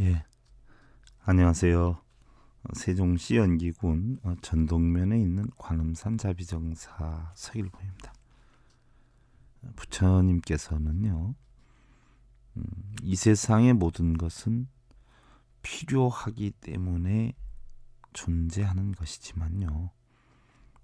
예. 안녕하세요. 세종시 연기군 어, 전동면에 있는 관음산 자비정사 서일보입니다. 부처님께서는요, 음, 이 세상의 모든 것은 필요하기 때문에 존재하는 것이지만요,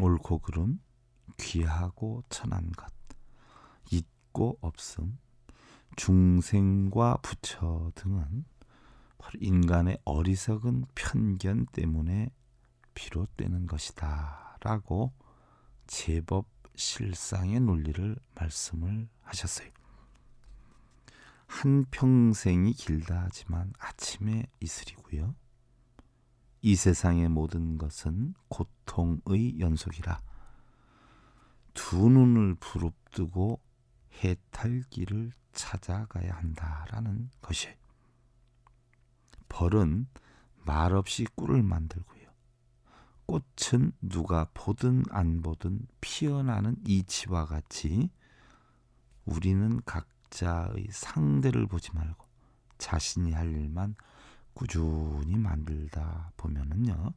옳고 그름, 귀하고 천한 것, 있고 없음, 중생과 부처 등은 인간의 어리석은 편견 때문에 비롯되는 것이다 라고 제법 실상의 논리를 말씀을 하셨어요. 한 평생이 길다 하지만 아침에 이슬이고요. 이 세상의 모든 것은 고통의 연속이라 두 눈을 부릅뜨고 해탈길을 찾아가야 한다라는 것이에요. 벌은 말없이 꿀을 만들고요. 꽃은 누가 보든 안 보든 피어나는 이치와 같이 우리는 각자의 상대를 보지 말고 자신이 할 일만 꾸준히 만들다 보면은요.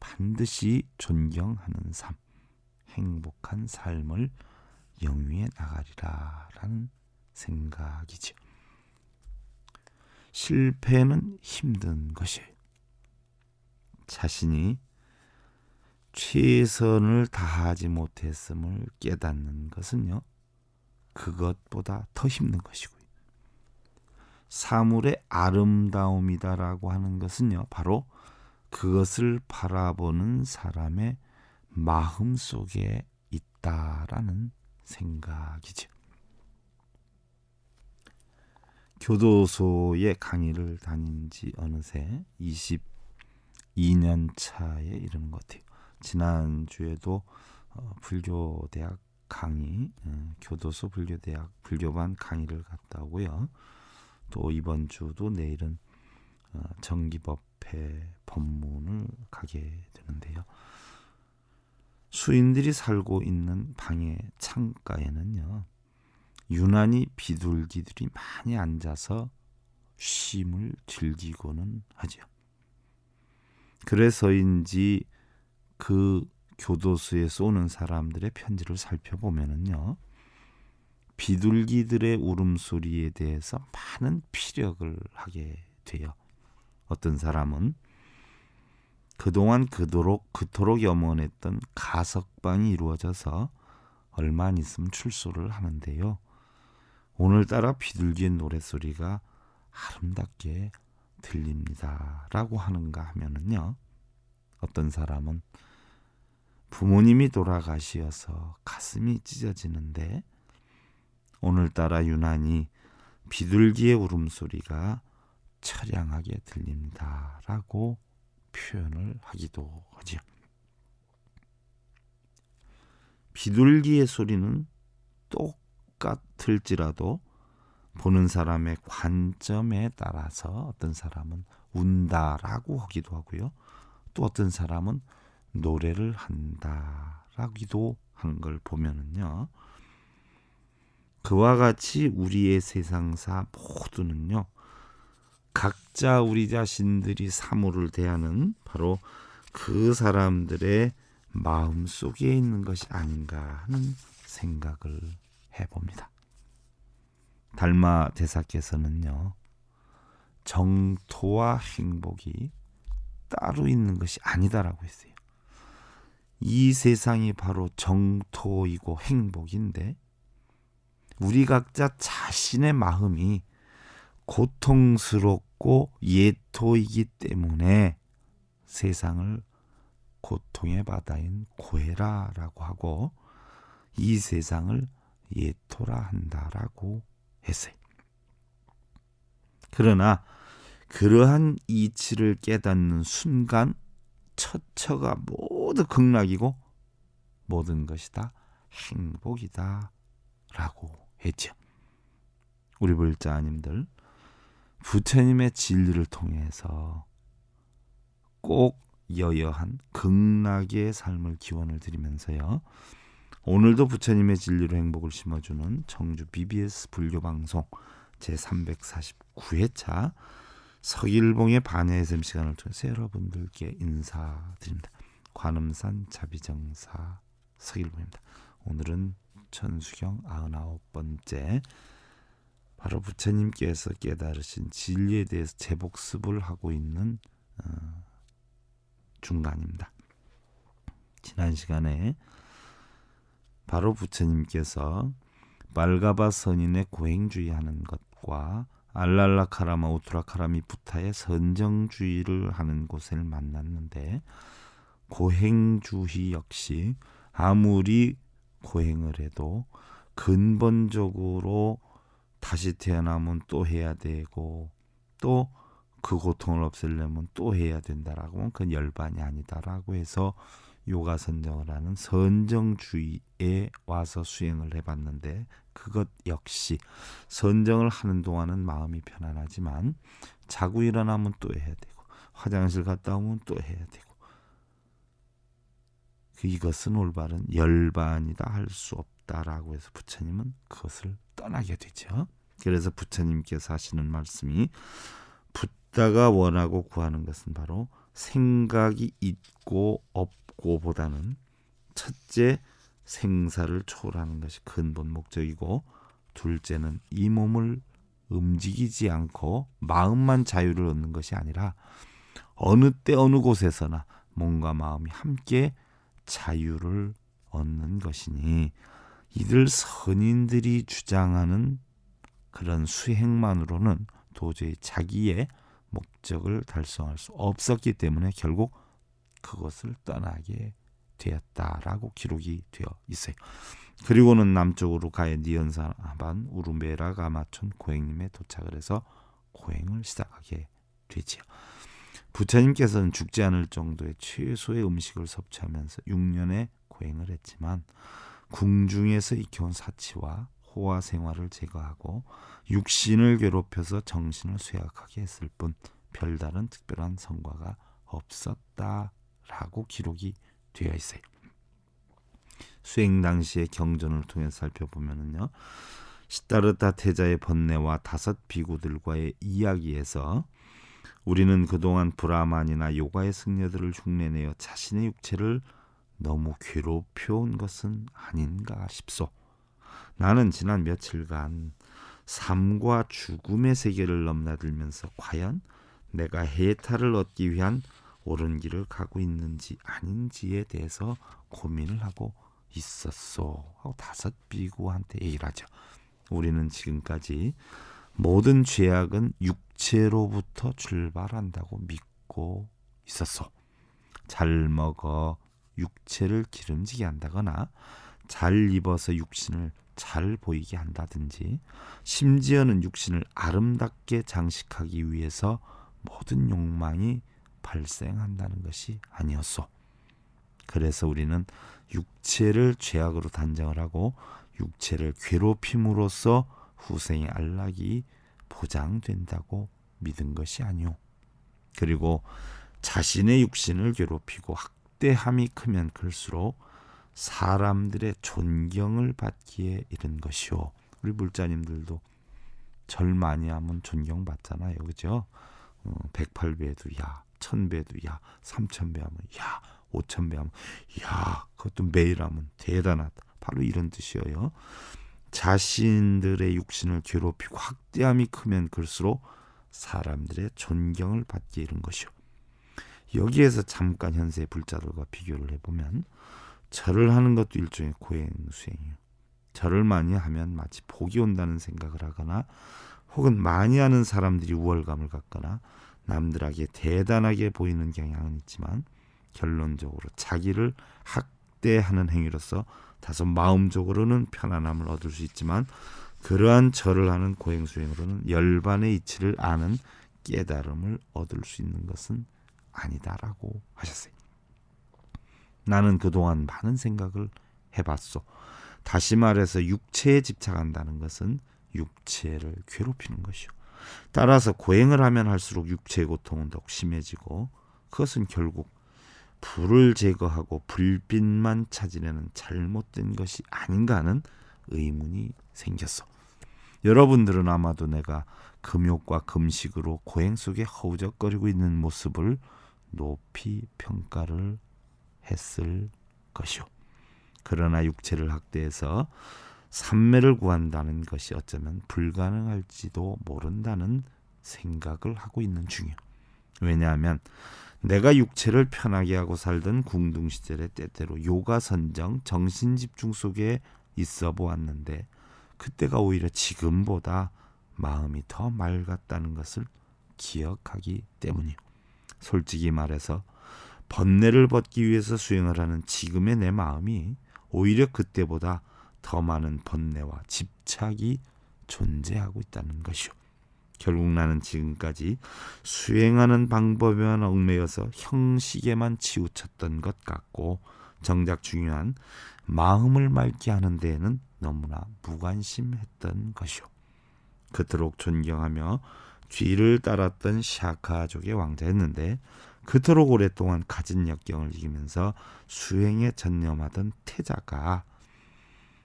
반드시 존경하는 삶, 행복한 삶을 영위해 나가리라라는 생각이죠. 실패는 힘든 것이에요. 자신이 최선을 다하지 못했음을 깨닫는 것은요, 그것보다 더 힘든 것이고요. 사물의 아름다움이다라고 하는 것은요, 바로 그것을 바라보는 사람의 마음 속에 있다라는 생각이죠. 교도소에 강의를 다닌 지 어느새 22년 차에 이르는 것 같아요. 지난주에도 어, 불교대학 강의, 어, 교도소 불교대학 불교반 강의를 갔다 오고요. 또 이번 주도 내일은 어, 정기법회 법문을 가게 되는데요. 수인들이 살고 있는 방의 창가에는요. 유난히 비둘기들이 많이 앉아서 쉼을 즐기고는 하죠. 그래서인지 그 교도소에 쏘는 사람들의 편지를 살펴보면은요. 비둘기들의 울음소리에 대해서 많은 피력을 하게 돼요. 어떤 사람은 그동안 그토록 그토록 염원했던 가석방이 이루어져서 얼마 안 있으면 출소를 하는데요. 오늘따라 비둘기의 노랫소리가 아름답게 들립니다. 라고 하는가 하면은요. 어떤 사람은 부모님이 돌아가시어서 가슴이 찢어지는데 오늘따라 유난히 비둘기의 울음소리가 처량하게 들립니다. 라고 표현을 하기도 하죠. 비둘기의 소리는 똑 같을지라도 보는 사람의 관점에 따라서 어떤 사람은 운다라고 하기도 하고요. 또 어떤 사람은 노래를 한다라기도 한걸 보면은요. 그와 같이 우리의 세상사 모두는요. 각자 우리 자신들이 사물을 대하는 바로 그 사람들의 마음 속에 있는 것이 아닌가 하는 생각을 해봅니다. 달마 대사께서는요, 정토와 행복이 따로 있는 것이 아니다라고 했어요. 이 세상이 바로 정토이고 행복인데, 우리 각자 자신의 마음이 고통스럽고 예토이기 때문에 세상을 고통의 바다인 고해라라고 하고 이 세상을 예토라 한다라고 했어요. 그러나 그러한 이치를 깨닫는 순간 처처가 모두 극락이고 모든 것이 다 행복이다 라고 했죠. 우리 불자님들 부처님의 진리를 통해서 꼭 여여한 극락의 삶을 기원을 드리면서요. 오늘도 부처님의 진리로 행복을 심어주는 청주 BBS 불교 방송 제 349회차 서길봉의 반야 SM 시간을 통해서 여러분들께 인사드립니다. 관음산 자비정사 서길봉입니다. 오늘은 천수경 99번째 바로 부처님께서 깨달으신 진리에 대해서 재복습을 하고 있는 어, 중간입니다. 지난 시간에 바로 부처님께서 말가바 선인의 고행주의하는 것과 알랄라카라마 우투라카라미 부타의 선정주의를 하는 곳을 만났는데 고행주의 역시 아무리 고행을 해도 근본적으로 다시 태어나면 또 해야 되고 또 그 고통을 없애려면 또 해야 된다라고 그건 열반이 아니다라고 해서 요가 선정을 하는 선정주의에 와서 수행을 해봤는데 그것 역시 선정을 하는 동안은 마음이 편안하지만 자고 일어나면 또 해야 되고 화장실 갔다 오면 또 해야 되고 그 이것은 올바른 열반이다 할 수 없다라고 해서 부처님은 그것을 떠나게 되죠. 그래서 부처님께서 하시는 말씀이 붓다가 원하고 구하는 것은 바로 생각이 있고 없 고보다는 첫째 생사를 초월하는 것이 근본 목적이고 둘째는 이 몸을 움직이지 않고 마음만 자유를 얻는 것이 아니라 어느 때 어느 곳에서나 몸과 마음이 함께 자유를 얻는 것이니 이들 선인들이 주장하는 그런 수행만으로는 도저히 자기의 목적을 달성할 수 없었기 때문에 결국 그것을 떠나게 되었다라고 기록이 되어 있어요. 그리고는 남쪽으로 가야 니언사반 우르메라 가마촌 고행님에 도착을 해서 고행을 시작하게 되지요. 부처님께서는 죽지 않을 정도의 최소의 음식을 섭취하면서 6년의 고행을 했지만 궁중에서 익혀온 사치와 호화 생활을 제거하고 육신을 괴롭혀서 정신을 쇠약하게 했을 뿐 별다른 특별한 성과가 없었다 라고 기록이 되어 있어요. 수행 당시의 경전을 통해 살펴보면은요. 시타르타 태자의 번뇌와 다섯 비구들과의 이야기에서 우리는 그동안 브라만이나 요가의 승려들을 흉내내어 자신의 육체를 너무 괴롭혀온 것은 아닌가 싶소. 나는 지난 며칠간 삶과 죽음의 세계를 넘나들면서 과연 내가 해탈을 얻기 위한 옳은 길을 가고 있는지 아닌지에 대해서 고민을 하고 있었소. 하고 다섯 비구한테 얘기를 하죠. 우리는 지금까지 모든 죄악은 육체로부터 출발한다고 믿고 있었소. 잘 먹어 육체를 기름지게 한다거나 잘 입어서 육신을 잘 보이게 한다든지 심지어는 육신을 아름답게 장식하기 위해서 모든 욕망이 발생한다는 것이 아니었소. 그래서 우리는 육체를 죄악으로 단정을 하고 육체를 괴롭힘으로써 후생의 안락이 보장된다고 믿은 것이 아니오. 그리고 자신의 육신을 괴롭히고 학대함이 크면 클수록 사람들의 존경을 받기에 이른 것이오. 우리 물자님들도 절 많이 하면 존경받잖아요. 그죠? 어, 108배도 야, 1000배도 야, 3000배 하면 야, 5000배 하면 야, 그것도 매일 하면 대단하다. 바로 이런 뜻이에요. 자신들의 육신을 괴롭히고 학대함이 크면 클수록 사람들의 존경을 받게 이른 것이요. 여기에서 잠깐 현세의 불자들과 비교를 해보면 절을 하는 것도 일종의 고행 수행이에요. 절을 많이 하면 마치 복이 온다는 생각을 하거나 혹은 많이 하는 사람들이 우월감을 갖거나 남들에게 대단하게 보이는 경향은 있지만 결론적으로 자기를 학대하는 행위로서 다소 마음적으로는 편안함을 얻을 수 있지만 그러한 절을 하는 고행 수행으로는 열반의 이치를 아는 깨달음을 얻을 수 있는 것은 아니다라고 하셨어요. 나는 그동안 많은 생각을 해봤소. 다시 말해서 육체에 집착한다는 것은 육체를 괴롭히는 것이요. 따라서 고행을 하면 할수록 육체의 고통은 더욱 심해지고 그것은 결국 불을 제거하고 불빛만 찾으려는 잘못된 것이 아닌가 하는 의문이 생겼어. 여러분들은 아마도 내가 금욕과 금식으로 고행 속에 허우적거리고 있는 모습을 높이 평가를 했을 것이요. 그러나 육체를 학대해서 삼매를 구한다는 것이 어쩌면 불가능할지도 모른다는 생각을 하고 있는 중이요. 왜냐하면 내가 육체를 편하게 하고 살던 궁둥 시절의 때때로 요가 선정 정신 집중 속에 있어 보았는데 그때가 오히려 지금보다 마음이 더 맑았다는 것을 기억하기 때문이요. 솔직히 말해서 번뇌를 벗기 위해서 수행을 하는 지금의 내 마음이 오히려 그때보다 더 많은 번뇌와 집착이 존재하고 있다는 것이요. 결국 나는 지금까지 수행하는 방법에만 얽매여서 형식에만 치우쳤던 것 같고 정작 중요한 마음을 맑게 하는 데에는 너무나 무관심했던 것이요. 그토록 존경하며 뒤를 따랐던 샤카족의 왕자였는데 그토록 오랫동안 가진 역경을 이기면서 수행에 전념하던 태자가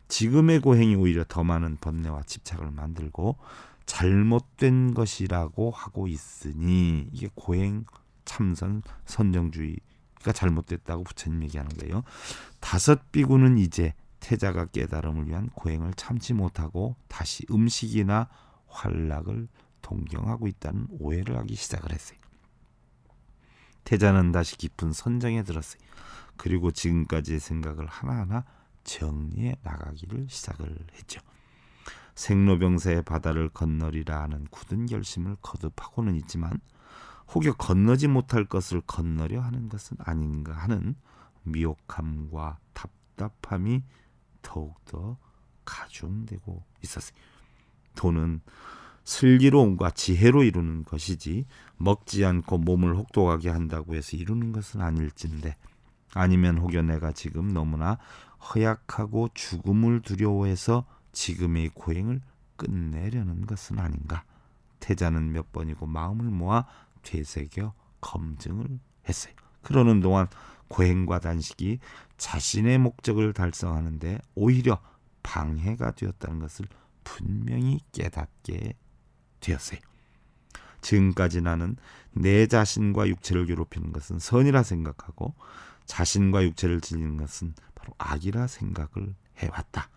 지금의 고행이 오히려 더 많은 번뇌와 집착을 만들고 잘못된 것이라고 하고 있으니 이게 고행 참선 선정주의가 잘못됐다고 부처님 얘기하는 거예요. 다섯 비구는 이제 태자가 깨달음을 위한 고행을 참지 못하고 다시 음식이나 활락을 동경하고 있다는 오해를 하기 시작을 했어요. 태자는 다시 깊은 선정에 들었어요. 그리고 지금까지의 생각을 하나하나 정리해 나가기를 시작을 했죠. 생로병사의 바다를 건너리라 하는 굳은 결심을 거듭하고는 있지만 혹여 건너지 못할 것을 건너려 하는 것은 아닌가 하는 미혹함과 답답함이 더욱더 가중되고 있었어요. 돈은 슬기로움과 지혜로 이루는 것이지 먹지 않고 몸을 혹독하게 한다고 해서 이루는 것은 아닐진데 아니면 혹여 내가 지금 너무나 허약하고 죽음을 두려워해서 지금의 고행을 끝내려는 것은 아닌가 태자는 몇 번이고 마음을 모아 되새겨 검증을 했어요. 그러는 동안 고행과 단식이 자신의 목적을 달성하는데 오히려 방해가 되었다는 것을 분명히 깨닫게 되었어요. 지금까지 나는 내 자신과 육체를 괴롭히는 것은 선이라 생각하고 자신과 육체를 지니는 것은 바로 악이라 생각을 해왔다.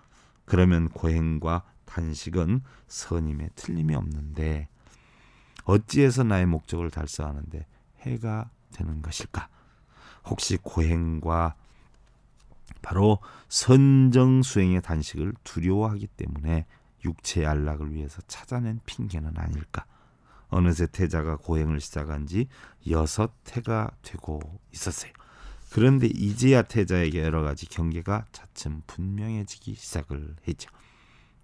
그러면 고행과 단식은 선임에 틀림이 없는데 어찌해서 나의 목적을 달성하는데 해가 되는 것일까? 혹시 고행과 바로 선정 수행의 단식을 두려워하기 때문에 육체의 안락을 위해서 찾아낸 핑계는 아닐까? 어느새 태자가 고행을 시작한 지 여섯 해가 되고 있었어요. 그런데 이제야 태자에게 여러 가지 경계가 차츰 분명해지기 시작을 했죠.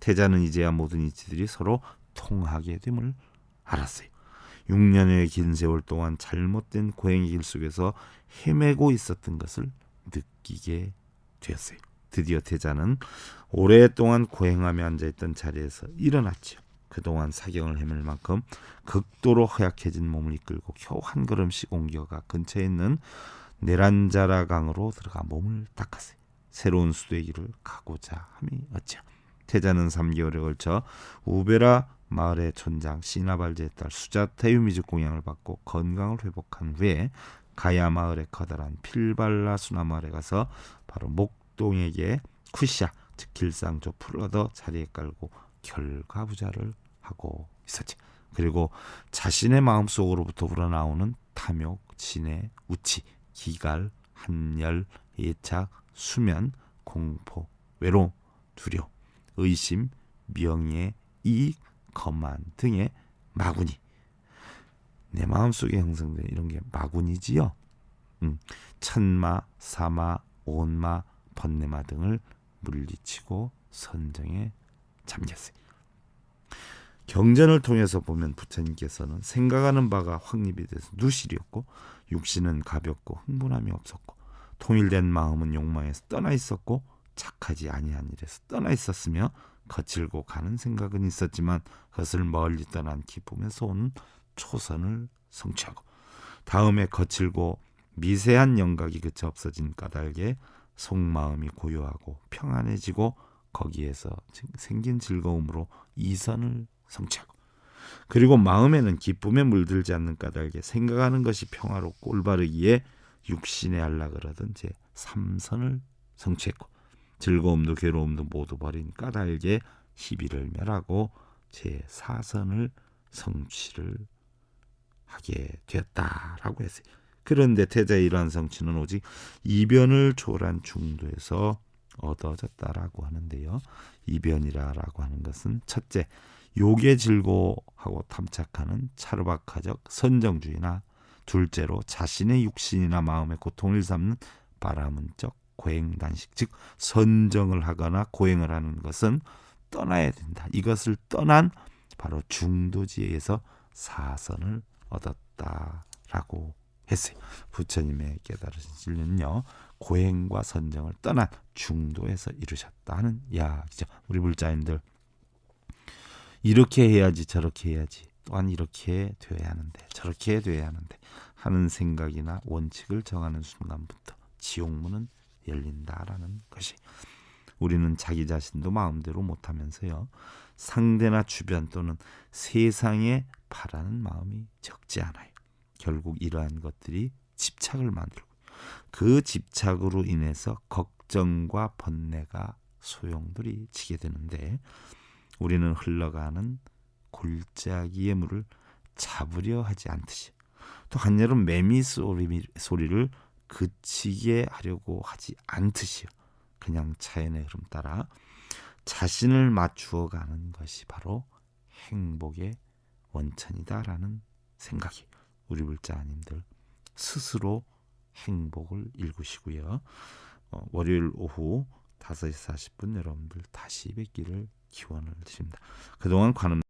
태자는 이제야 모든 이치들이 서로 통하게 됨을 알았어요. 6년의 긴 세월 동안 잘못된 고행의 길 속에서 헤매고 있었던 것을 느끼게 되었어요. 드디어 태자는 오랫동안 고행하며 앉아있던 자리에서 일어났지요. 그동안 사경을 헤맬 만큼 극도로 허약해진 몸을 이끌고 겨우 한 걸음씩 옮겨가 근처에 있는 네란자라 강으로 들어가 몸을 닦았어요. 새로운 수도의 길을 가고자 함이었죠. 태자는 3개월에 걸쳐 우베라 마을의 촌장 시나발제의 딸 수자타 유미즈 공양을 받고 건강을 회복한 후에 가야 마을의 커다란 필발라 수나 마을에 가서 바로 목동에게 쿠샤 즉 길상조 풀을 얻어 자리에 깔고 결과부자를 하고 있었지. 그리고 자신의 마음속으로부터 우러나오는 탐욕, 진해, 우치, 기갈, 한열, 예착, 수면, 공포, 외로움, 두려움, 의심, 명예, 이익, 거만 등의 마구니. 내 마음속에 형성된 이런 게 마구니지요. 음, 천마, 사마, 온마, 번뇌마 등을 물리치고 선정에 잠겼어요. 경전을 통해서 보면 부처님께서는 생각하는 바가 확립이 돼서 누실이었고 육신은 가볍고 흥분함이 없었고 통일된 마음은 욕망에서 떠나 있었고 착하지 아니한 일에서 떠나 있었으며 거칠고 가는 생각은 있었지만 그것을 멀리 떠난 기쁨에서 온 초선을 성취하고 다음에 거칠고 미세한 영각이 그쳐 없어진 까닭에 속마음이 고요하고 평안해지고 거기에서 생긴 즐거움으로 이선을 성취하고 그리고 마음에는 기쁨에 물들지 않는 까닭에 생각하는 것이 평화롭고 올바르기에 육신의 안락을 얻은 제 삼선을 성취했고 즐거움도 괴로움도 모두 버린 까닭에 희비를 멸하고 제 사선을 성취를 하게 되었다라고 했어요. 그런데 태자의 이러한 성취는 오직 이변을 초월한 중도에서 얻어졌다라고 하는데요. 이변이라라고 하는 것은 첫째 욕에 즐거워하고 탐착하는 차르바카적 선정주의나 둘째로 자신의 육신이나 마음의 고통을 삼는 바라문적 고행단식 즉 선정을 하거나 고행을 하는 것은 떠나야 된다. 이것을 떠난 바로 중도지에서 사선을 얻었다라고 했어요. 부처님의 깨달으신 진리는요. 고행과 선정을 떠난 중도에서 이루셨다 하는 이야기죠. 우리 불자인들 이렇게 해야지 저렇게 해야지 또한 이렇게 돼야 하는데 저렇게 돼야 하는데 하는 생각이나 원칙을 정하는 순간부터 지옥문은 열린다라는 것이 우리는 자기 자신도 마음대로 못하면서요 상대나 주변 또는 세상에 바라는 마음이 적지 않아요. 결국 이러한 것들이 집착을 만들고 그 집착으로 인해서 걱정과 번뇌가 소용돌이 치게 되는데 우리는 흘러가는 골짜기의 물을 잡으려 하지 않듯이 또 한여름 매미 소리, 소리를 그치게 하려고 하지 않듯이요. 그냥 자연의 흐름 따라 자신을 맞추어 가는 것이 바로 행복의 원천이다라는 생각이 우리 불자님들 스스로 행복을 일구시고요. 어, 월요일 오후 5시 40분 여러분들 다시 뵙기를 기원을 드립니다. 그동안 관음